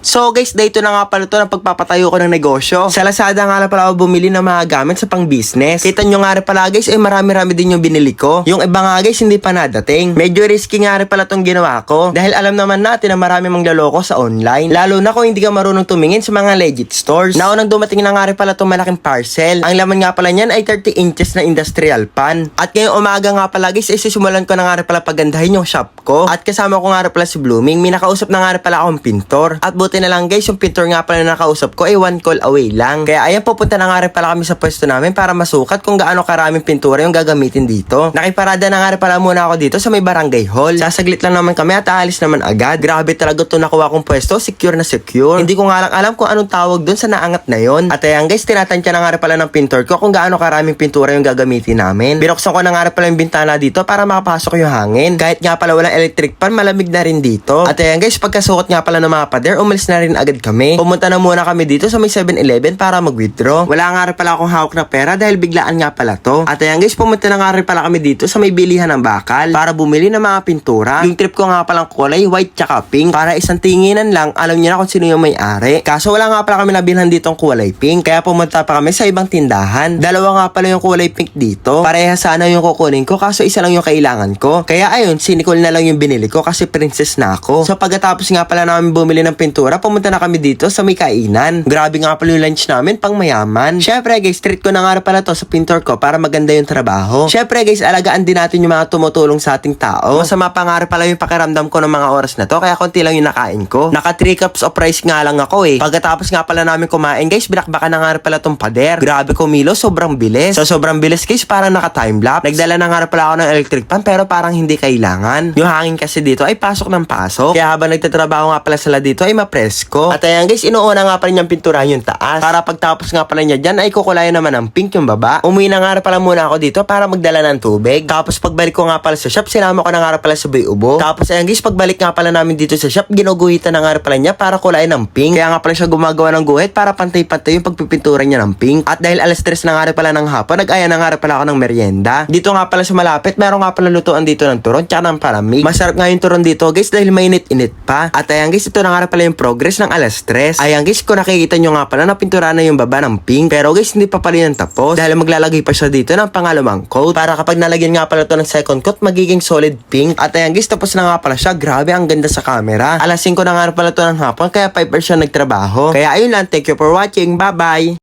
So guys, dito na nga pala to ng pagpapatayo ko ng negosyo. Sa Lazada nga na pala ako bumili ng mga gamit sa pang business. Kita nyo nga rin pala guys, ay marami-rami din yung binili ko. Yung iba nga guys, hindi pa nadating. Medyo risky nga rin pala tong ginawa ko. Dahil alam naman natin na marami mangloloko sa online. Lalo na kung hindi ka marunong tumingin sa mga legit stores. Naunang dumating na nga rin pala tong malaking parcel. Ang laman nga pala niyan ay 30 inches na industrial pan. At ngayong umaga nga pala guys, ay sisimulan ko na nga rin pala pagandahin yung shop ko. At kasama ko nga pala si Blooming. May nakausap na nga pala akong pintor. At buti na lang guys, yung pintor nga pala na nakausap ko ay one call away lang. Kaya ayan, pupunta na nga pala kami sa pwesto namin para masukat kung gaano karaming pintura yung gagamitin dito. Nakiparada na nga pala muna ako dito sa may barangay hall. Sasaglit lang naman kami at aalis naman agad. Grabe talaga to nakuha kong pwesto, secure na secure. Hindi ko nga lang alam kung anong tawag dun sa naangat na yon. At ayan guys, tinatansya na nga pala ng pintor ko kung gaano karaming pintura yung gagamitin namin. Binuksan ko na nga pala yung bintana dito para makapasok yung hangin. Kahit nga pala electric pan, malamig na rin dito. At ayan guys, pagkasuot nga pala ng mga pader, umalis na rin agad kami. Pumunta na muna kami dito sa may 7-Eleven para mag-withdraw. Wala nga rin pala akong hawak na pera dahil biglaan nga pala to. At ayan guys, pumunta na nga rin pala kami dito sa may bilihan ng bakal para bumili ng mga pintura. Yung trip ko nga palang kulay, white tsaka pink. Para isang tinginan lang, alam niyo na kung sino yung may-ari. Kaso wala nga pala kami nabilhan dito ang kulay pink. Kaya pumunta pa kami sa ibang tindahan. Dalawa nga pala yung kulay pink dito. Pareha sana yung kukunin ko kaso isa lang yung kailangan ko. Kaya ayun, sinikol na lang yung binili ko kasi princess na ako. So pagkatapos nga pala namin bumili ng pintura, pumunta na kami dito sa may kainan. Grabe nga pala yung lunch namin, pang mayaman. Syempre guys, treat ko na nga pala to sa pintor ko para maganda yung trabaho. Syempre guys, alagaan din natin yung mga tumutulong sa ating tao. Masama pa nga pala yung pakiramdam ko ng mga oras na to, kaya konti lang yung nakain ko. Naka 3 cups of rice nga lang ako eh. Pagkatapos nga pala namin kumain guys, binakbakan na nga pala tong pader. Grabe kumilo, sobrang bilis. So sobrang bilis guys, parang naka timelapse. Nagdala na nga pala ako ng electric pan pero parang hindi kailangan. Yung hangin kasi dito ay pasok ng pasok. Kaya habang nagtatrabaho nga pala sila dito ay mapresko. At ayan guys, inuuna nga pala niyang pinturahan yung taas. Para pagtapos nga pala niya dyan ay kukulayan naman ng pink yung baba. Umuwi na nga pala muna ako dito para magdala ng tubig. Tapos pagbalik ko nga pala sa shop, sinama ko na nga pala sa Ubo. Tapos ayan guys, pagbalik nga pala namin dito sa shop, ginuguhitan na nga pala niya para kulayan ng pink. Kaya nga pala siya gumagawa ng guhit para pantay-pantay yung pagpipintura niya ng pink. At dahil alas 3 na nga pala ng hapon, nag-aya na nga pala ako ng merienda. Dito nga pala sa malapit, meron nga pala lutuan dito ng turon tsaka ng palamig. Masarap nga yung turon dito guys dahil mainit-init pa. At ayan guys, ito na nga pala yung progress ng alas 3. Ayan guys, kung nakikita nyo nga pala na pintura na yung baba ng pink. Pero guys, hindi pa pala yan tapos. Dahil maglalagay pa siya dito ng pangalawang coat. Para kapag nalagyan nga pala to ng second coat, magiging solid pink. At ayan guys, tapos na nga pala siya. Grabe, ang ganda sa camera. Alas 5 na nga pala to ng hapon, kaya 5 siya nagtrabaho. Kaya ayun lang, thank you for watching. Bye-bye!